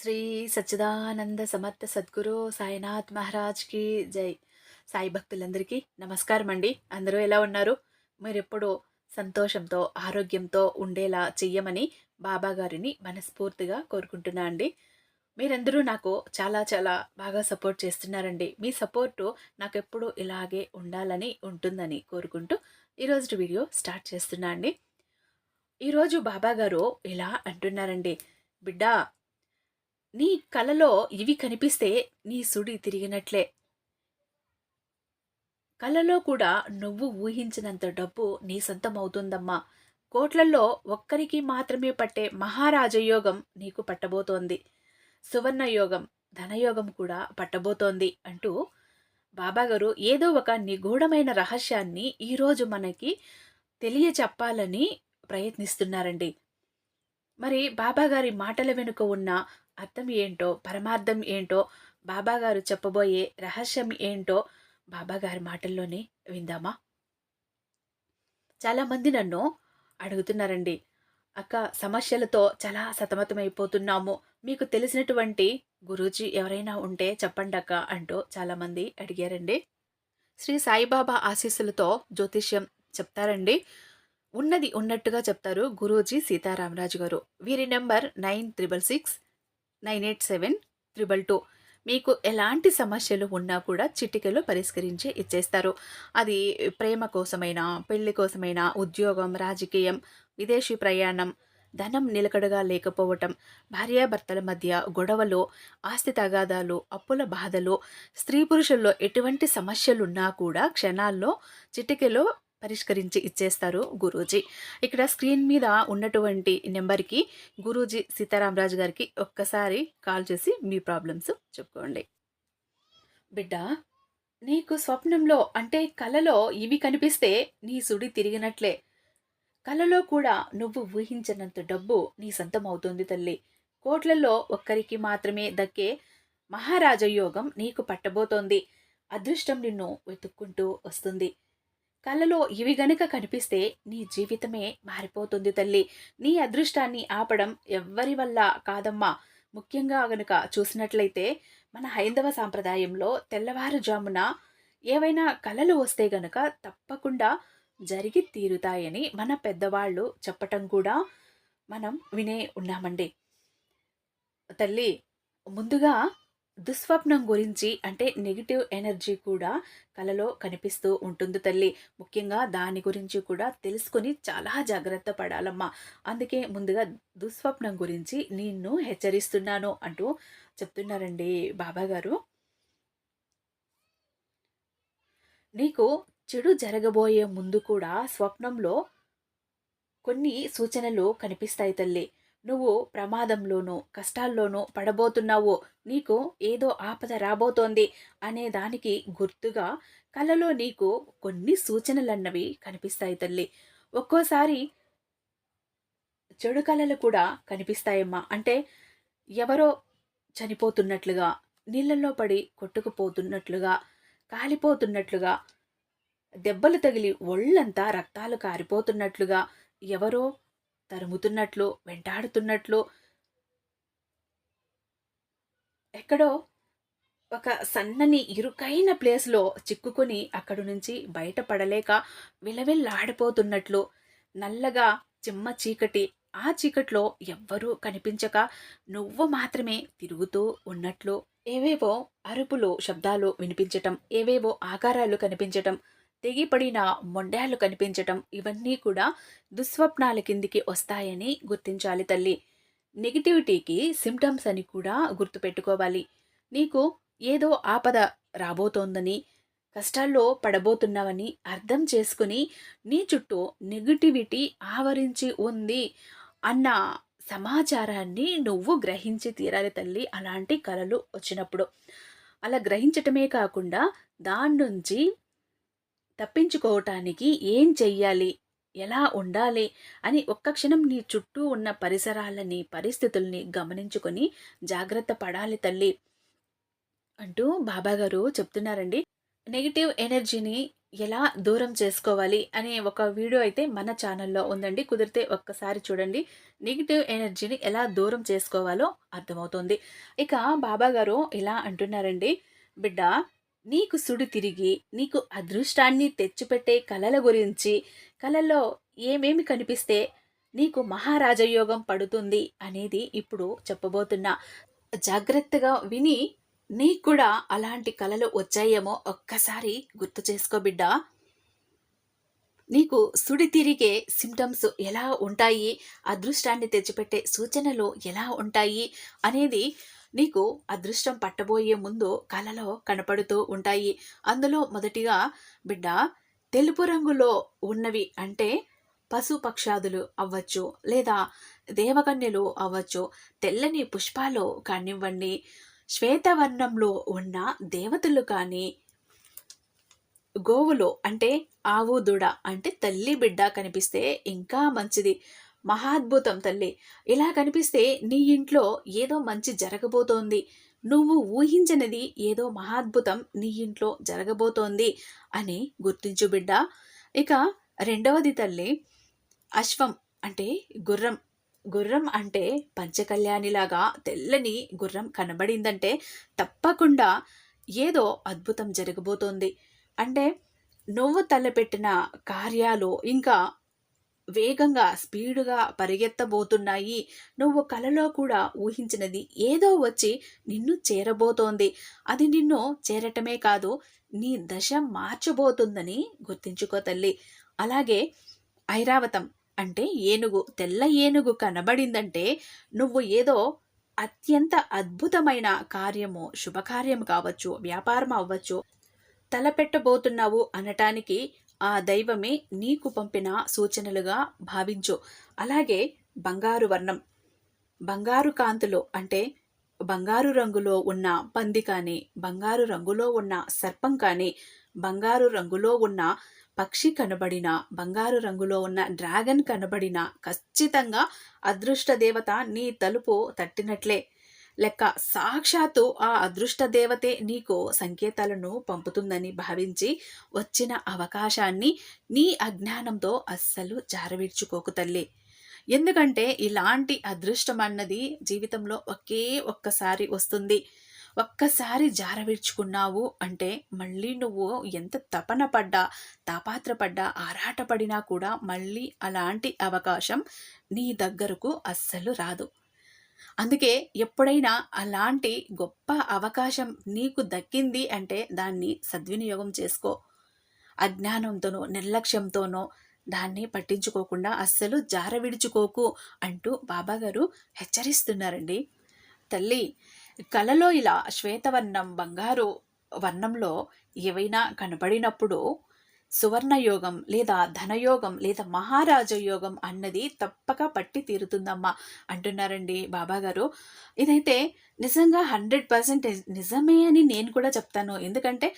శ్రీ సచ్చిదానంద సమర్థ సద్గురు సాయినాథ్ మహారాజ్కి జై. సాయి భక్తులందరికీ నమస్కారం అండి అందరూ ఎలా ఉన్నారు? మీరెప్పుడూ సంతోషంతో ఆరోగ్యంతో ఉండేలా చెయ్యమని బాబాగారిని మనస్ఫూర్తిగా కోరుకుంటున్నా అండి. మీరందరూ నాకు చాలా చాలా బాగా సపోర్ట్ చేస్తున్నారండి. మీ సపోర్టు నాకు ఎప్పుడూ ఇలాగే ఉండాలని ఉంటుందని కోరుకుంటూ ఈరోజు వీడియో స్టార్ట్ చేస్తున్నా అండి. ఈరోజు బాబాగారు ఇలా అంటున్నారండి. బిడ్డ నీ కలలో ఇవి కనిపిస్తే నీ సుడి తిరిగినట్లే. కలలో కూడా నువ్వు ఊహించినంత డబ్బు నీ సొంతమవుతుందమ్మా. కోట్లలో ఒక్కరికి మాత్రమే పట్టే మహారాజయోగం నీకు పట్టబోతోంది. సువర్ణయోగం ధనయోగం కూడా పట్టబోతోంది అంటూ బాబాగారు ఏదో ఒక నిగూఢమైన రహస్యాన్ని ఈరోజు మనకి తెలియచెప్పాలని ప్రయత్నిస్తున్నారండి. మరి బాబాగారి మాటల వెనుక ఉన్న అర్థం ఏంటో పరమార్థం ఏంటో బాబాగారు చెప్పబోయే రహస్యం ఏంటో బాబాగారి మాటల్లోనే విందామా? చాలామంది నన్ను అడుగుతున్నారండి. అక్క సమస్యలతో చాలా సతమతమైపోతున్నాము. మీకు తెలిసినటువంటి గురూజీ ఎవరైనా ఉంటే చెప్పండి అక్క అంటూ చాలామంది అడిగారండి. శ్రీ సాయిబాబా ఆశీస్సులతో జ్యోతిష్యం చెప్తారండి. ఉన్నది ఉన్నట్టుగా చెప్తారు గురూజీ సీతారామరాజు గారు. వీరి number nine triple six nine eight seven triple two. మీకు ఎలాంటి సమస్యలు ఉన్నా కూడా చిటికెలో పరిష్కరించి ఇచ్చేస్తారు. అది ప్రేమ కోసమైనా పెళ్ళి కోసమైనా ఉద్యోగం రాజకీయం విదేశీ ప్రయాణం ధనం నిలకడగా లేకపోవటం భార్యాభర్తల మధ్య గొడవలు ఆస్తి తగాదాలు అప్పుల బాధలు స్త్రీ పురుషుల్లో ఎటువంటి సమస్యలున్నా కూడా క్షణాల్లో చిటికెలో పరిష్కరించి ఇచ్చేస్తారు గురూజీ. ఇక్కడ స్క్రీన్ మీద ఉన్నటువంటి నెంబర్కి గురూజీ సీతారామరాజు గారికి ఒక్కసారి కాల్ చేసి మీ ప్రాబ్లమ్స్ చెప్పుకోండి. బిడ్డ నీకు స్వప్నంలో అంటే కలలో ఇవి కనిపిస్తే నీ సుడి తిరిగినట్లే. కలలో కూడా నువ్వు ఊహించినంత డబ్బు నీ సొంతం అవుతుంది తల్లి. కోట్లలో ఒక్కరికి మాత్రమే దక్కే మహారాజయోగం నీకు పట్టబోతోంది. అదృష్టం నిన్ను వెతుక్కుంటూ వస్తుంది. కళ్ళలో ఇవి గనుక కనిపిస్తే నీ జీవితమే మారిపోతుంది తల్లి. నీ అదృష్టాన్ని ఆపడం ఎవ్వరి వల్ల కాదమ్మా. ముఖ్యంగా గనుక చూసినట్లయితే మన హైందవ సాంప్రదాయంలో తెల్లవారుజామున ఏవైనా కళలు వస్తే గనుక తప్పకుండా జరిగి తీరుతాయని మన పెద్దవాళ్ళు చెప్పటం కూడా మనం వినే ఉన్నామండి. తల్లి ముందుగా దుస్వప్నం గురించి అంటే నెగిటివ్ ఎనర్జీ కూడా కలలో కనిపిస్తూ ఉంటుంది తల్లి. ముఖ్యంగా దాని గురించి కూడా తెలుసుకొని చాలా జాగ్రత్త పడాలమ్మా. అందుకే ముందుగా దుస్వప్నం గురించి నిన్ను హెచ్చరిస్తున్నాను అంటూ చెప్తున్నారండి బాబా గారు నీకు చెడు జరగబోయే ముందు కూడా స్వప్నంలో కొన్ని సూచనలు కనిపిస్తాయి తల్లి. నువ్వు ప్రమాదంలోనూ కష్టాల్లోనూ పడబోతున్నావు నీకు ఏదో ఆపద రాబోతోంది అనే దానికి గుర్తుగా కలలో నీకు కొన్ని సూచనలన్నవి కనిపిస్తాయి తల్లి. ఒక్కోసారి చెడు కళలు కూడా కనిపిస్తాయమ్మా. అంటే ఎవరో చనిపోతున్నట్లుగా నీళ్ళల్లో పడి కొట్టుకుపోతున్నట్లుగా కాలిపోతున్నట్లుగా దెబ్బలు తగిలి ఒళ్ళంతా రక్తాలు కారిపోతున్నట్లుగా ఎవరో తరుముతున్నట్లు వెంటాడుతున్నట్లు. ఎక్కడో ఒక సన్నని ఇరుకైన ప్లేస్లో చిక్కుకొని అక్కడి నుంచి బయటపడలేక విలవిల్లాడిపోతున్నట్లు. నల్లగా చిమ్మ చీకటి. ఆ చీకట్లో ఎవ్వరూ కనిపించక నువ్వు మాత్రమే తిరుగుతూ ఉన్నట్లు. ఏవేవో అరుపులు శబ్దాలు వినిపించటం ఏవేవో ఆకారాలు కనిపించటం. తెగిపడిన మొండాలు కనిపించటం ఇవన్నీ కూడా దుస్వప్నాల కిందికి వస్తాయని గుర్తించాలి తల్లి. నెగిటివిటీకి సిమ్టమ్స్ అని కూడా గుర్తుపెట్టుకోవాలి. నీకు ఏదో ఆపద రాబోతోందని కష్టాల్లో పడబోతున్నావని అర్థం చేసుకుని నీ చుట్టూ నెగిటివిటీ ఆవరించి ఉంది అన్న సమాచారాన్ని నువ్వు గ్రహించి తీరాలి తల్లి అలాంటి కళలు వచ్చినప్పుడు. అలా గ్రహించటమే కాకుండా దాని నుంచి తప్పించుకోవటానికి ఏం చెయ్యాలి? ఎలా ఉండాలి? అని ఒక్క క్షణం నీ చుట్టూ ఉన్న పరిసరాలని పరిస్థితుల్ని గమనించుకొని జాగ్రత్త పడాలి తల్లి అంటూ బాబాగారు చెప్తున్నారండి. నెగిటివ్ ఎనర్జీని ఎలా దూరం చేసుకోవాలి అనే ఒక వీడియో అయితే మన ఛానల్లో ఉందండి. కుదిరితే ఒక్కసారి చూడండి. నెగిటివ్ ఎనర్జీని ఎలా దూరం చేసుకోవాలో అర్థమవుతుంది. ఇక బాబాగారు ఇలా అంటున్నారండి. బిడ్డ నీకు సుడి తిరిగి నీకు అదృష్టాన్ని తెచ్చిపెట్టే కళల గురించి కళలో ఏమేమి కనిపిస్తే నీకు మహారాజయోగం పడుతుంది అనేది ఇప్పుడు చెప్పబోతున్నా. జాగ్రత్తగా విని నీకు కూడా అలాంటి కళలు వచ్చాయేమో ఒక్కసారి గుర్తు చేసుకో బిడ్డ. నీకు సుడి తిరిగే సిమ్టమ్స్ ఎలా ఉంటాయి అదృష్టాన్ని తెచ్చిపెట్టే సూచనలు ఎలా ఉంటాయి అనేది నీకు అదృష్టం పట్టబోయే ముందు కలలో కనపడుతూ ఉంటాయి. అందులో మొదటిగా బిడ్డ తెలుపు రంగులో ఉన్నవి అంటే పశుపక్షాదులు అవ్వచ్చు లేదా దేవకన్యలు అవ్వచ్చు. తెల్లని పుష్పాలు కానివ్వండి శ్వేతవర్ణంలో ఉన్న దేవతలు కానీ గోవులు అంటే ఆవు దూడ అంటే తల్లి బిడ్డ కనిపిస్తే ఇంకా మంచిది. మహాద్భుతం తల్లి. ఇలా కనిపిస్తే నీ ఇంట్లో ఏదో మంచి జరగబోతోంది. నువ్వు ఊహించనిది ఏదో మహాద్భుతం నీ ఇంట్లో జరగబోతోంది అని గుర్తించు బిడ్డ. ఇక రెండవది తల్లి అశ్వం అంటే గుర్రం. గుర్రం అంటే పంచకళ్యాణిలాగా తెల్లని గుర్రం కనబడిందంటే తప్పకుండా ఏదో అద్భుతం జరగబోతోంది. అంటే నువ్వు తలపెట్టిన కార్యాలు ఇంకా వేగంగా స్పీడుగా పరిగెత్తబోతున్నాయి. నువ్వు కలలో కూడా ఊహించినది ఏదో వచ్చి నిన్ను చేరబోతోంది. అది నిన్ను చేరటమే కాదు నీ దశ మార్చబోతుందని గుర్తించుకో తల్లి. అలాగే ఐరావతం అంటే ఏనుగు తెల్ల ఏనుగు కనబడిందంటే నువ్వు ఏదో అత్యంత అద్భుతమైన కార్యము శుభకార్యం కావచ్చు వ్యాపారం అవ్వచ్చు తలపెట్టబోతున్నావు అనటానికి ఆ దైవమే నీకు పంపిన సూచనలుగా భావించు. అలాగే బంగారు వర్ణం. బంగారు కాంతులు అంటే బంగారు రంగులో ఉన్న పంది కానీ బంగారు రంగులో ఉన్న సర్పం కానీ బంగారు రంగులో ఉన్న పక్షి కనబడిన బంగారు రంగులో ఉన్న డ్రాగన్ కనబడిన ఖచ్చితంగా అదృష్ట దేవత నీ తలుపు తట్టినట్లే. లెక్క సాక్షాత్తు ఆ అదృష్ట దేవతే నీకు సంకేతాలను పంపుతుందని భావించి వచ్చిన అవకాశాన్ని నీ అజ్ఞానంతో అస్సలు జారవిడ్చుకోకు తల్లి. ఎందుకంటే ఇలాంటి అదృష్టం అన్నది జీవితంలో ఒకే ఒక్కసారి వస్తుంది. ఒక్కసారి జారవిడ్చుకున్నావు అంటే మళ్ళీ నువ్వు ఎంత తపన పడ్డా తాపాత్రపడ్డా ఆరాటపడినా కూడా మళ్ళీ అలాంటి అవకాశం నీ దగ్గరకు అస్సలు రాదు. అందుకే ఎప్పుడైనా అలాంటి గొప్ప అవకాశం నీకు దక్కింది అంటే దాన్ని సద్వినియోగం చేసుకో. అజ్ఞానంతోనో నిర్లక్ష్యంతోనో దాన్ని పట్టించుకోకుండా అస్సలు జార విడుచుకోకు అంటూ బాబాగారు హెచ్చరిస్తున్నారండి. తల్లి కలలో ఇలా శ్వేతవర్ణం బంగారు వర్ణంలో ఏవైనా కనబడినప్పుడు సువర్ణయోగం లేదా ధనయోగం లేదా మహారాజ యోగం అన్నది తప్పక పట్టి తీరుతుందమ్మా అంటున్నారండి బాబా గారు ఇదైతే నిజంగా హండ్రెడ్ పర్సెంట్ నిజమే అని నేను కూడా చెప్తాను. ఎందుకంటే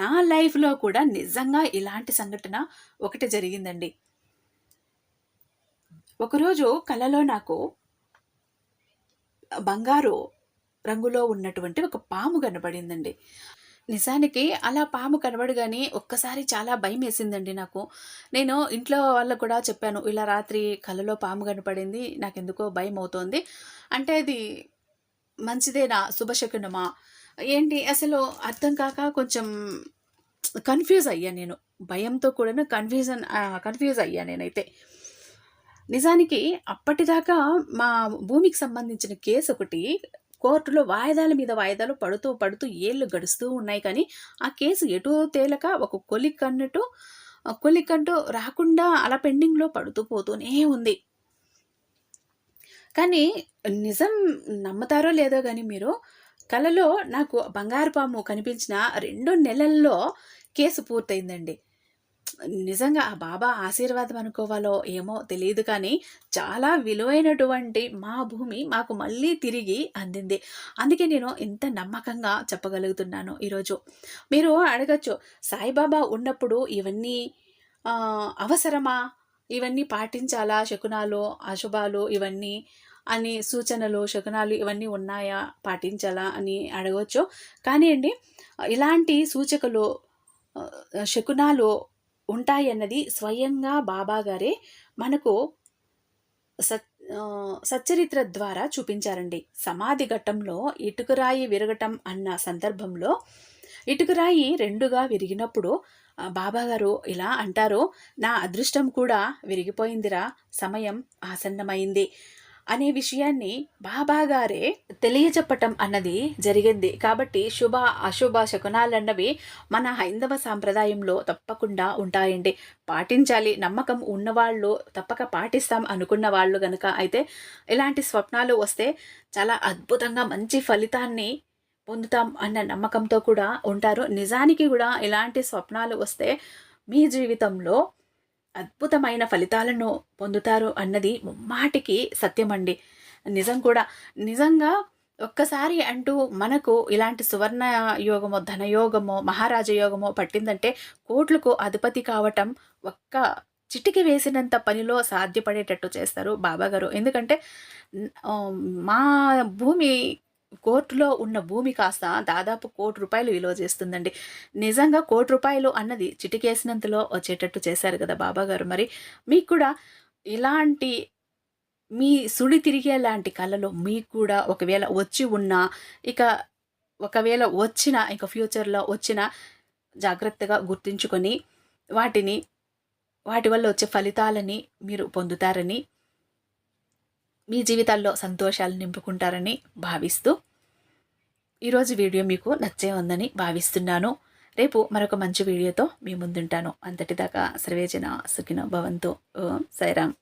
నా లైఫ్లో కూడా నిజంగా ఇలాంటి సంఘటన ఒకటి జరిగిందండి. ఒకరోజు కలలో నాకు బంగారు రంగులో ఉన్నటువంటి ఒక పాము కనబడిందండి నిజానికి అలా పాము కనబడగానే ఒక్కసారి చాలా భయం వేసిందండి నాకు. నేను ఇంట్లో వాళ్ళకు కూడా చెప్పాను ఇలా రాత్రి కళ్ళలో పాము కనపడింది నాకు ఎందుకో భయం అవుతోంది అంటే అది మంచిదేనా శుభశకునమా? ఏంటి అసలు అర్థం కాక కొంచెం కన్ఫ్యూజ్ అయ్యా నేను. భయంతో కూడా కన్ఫ్యూజన్ కన్ఫ్యూజ్ అయ్యా నేనైతే. నిజానికి అప్పటిదాకా మా భూమికి సంబంధించిన కేసు ఒకటి కోర్టులో వాయిదాల మీద వాయిదాలు పడుతూ పడుతూ ఏళ్ళు గడుస్తూ ఉన్నాయి. కానీ ఆ కేసు ఎటు తేలక ఒక కొలిక్ అన్నట్టు కొలిక్ అంటూ రాకుండా అలా పెండింగ్లో పడుతూ పోతూనే ఉంది. కానీ నిజం నమ్ముతారో లేదో కానీ మీరు కలలో నాకు బంగారు పాము కనిపించిన రెండు నెలల్లో కేసు పూర్తయిందండి. నిజంగా ఆ బాబా ఆశీర్వాదం అనుకోవాలో ఏమో తెలియదు కానీ చాలా విలువైనటువంటి మా భూమి మాకు మళ్ళీ తిరిగి అందింది. అందుకే నేను ఇంత నమ్మకంగా చెప్పగలుగుతున్నాను ఈరోజు. మీరు అడగచ్చు సాయిబాబా ఉన్నప్పుడు ఇవన్నీ అవసరమా? ఇవన్నీ పాటించాలా? శకునాలు అశుభాలు ఇవన్నీ అని సూచనలు శకునాలు ఇవన్నీ ఉన్నాయా? పాటించాలా అని అడగవచ్చు కానీ అండి ఇలాంటి సూచకలు శకునాలు ఉంటాయన్నది స్వయంగా బాబాగారే మనకు సత్ సచ్చరిత్ర ద్వారా చూపించారండి. సమాధి ఘట్టంలో ఇటుకరాయి విరగటం అన్న సందర్భంలో ఇటుకరాయి రెండుగా విరిగినప్పుడు బాబాగారు ఇలా అంటారు నా అదృష్టం కూడా విరిగిపోయిందిరా సమయం ఆసన్నమైంది అనే విషయాన్ని బాబా గారే తెలియచెప్పటం అన్నది జరిగింది. కాబట్టి శుభ అశుభ శకునాలన్నవి మన హైందవ సాంప్రదాయంలో తప్పకుండా ఉంటాయండి. పాటించాలి. నమ్మకం ఉన్నవాళ్ళు తప్పక పాటిస్తాం అనుకున్న వాళ్ళు గనుక అయితే ఇలాంటి స్వప్నాలు వస్తే చాలా అద్భుతంగా మంచి ఫలితాన్ని పొందుతాం అన్న నమ్మకంతో కూడా ఉంటారు. నిజానికి కూడా ఇలాంటి స్వప్నాలు వస్తే మీ జీవితంలో అద్భుతమైన ఫలితాలను పొందుతారు అన్నది ముమ్మాటికి సత్యమండి. నిజం కూడా. నిజంగా ఒక్కసారి అంటూ మనకు ఇలాంటి సువర్ణ యోగమో ధనయోగమో మహారాజ యోగమో పట్టిందంటే కోట్లకు అధిపతి కావటం ఒక్క చిటికి వేసినంత పనిలో సాధ్యపడేటట్టు చేస్తారు బాబాగారు. ఎందుకంటే మా భూమి కోర్టులో ఉన్న భూమి కాస్త దాదాపు కోటి రూపాయలు విలువ చేస్తుందండి. నిజంగా కోటి రూపాయలు అన్నది చిటికేసినంతలో వచ్చేటట్టు చేశారు కదా బాబా గారు మరి మీకు కూడా ఇలాంటి మీ సుడి తిరిగే లాంటి కళలు మీకు కూడా ఒకవేళ వచ్చి ఉన్నా ఇక ఒకవేళ వచ్చిన ఇక ఫ్యూచర్లో వచ్చిన జాగ్రత్తగా గుర్తుంచుకొని వాటిని వాటి వల్ల వచ్చే ఫలితాలని మీరు పొందుతారని మీ జీవితాల్లో సంతోషాలు నింపుకుంటారని భావిస్తూ ఈరోజు వీడియో మీకు నచ్చే ఉందని భావిస్తున్నాను. రేపు మరొక మంచి వీడియోతో మీ ముందుంటాను. అంతటిదాకా సర్వేజన సుఖిన భవంతో. ఓం సైరామ్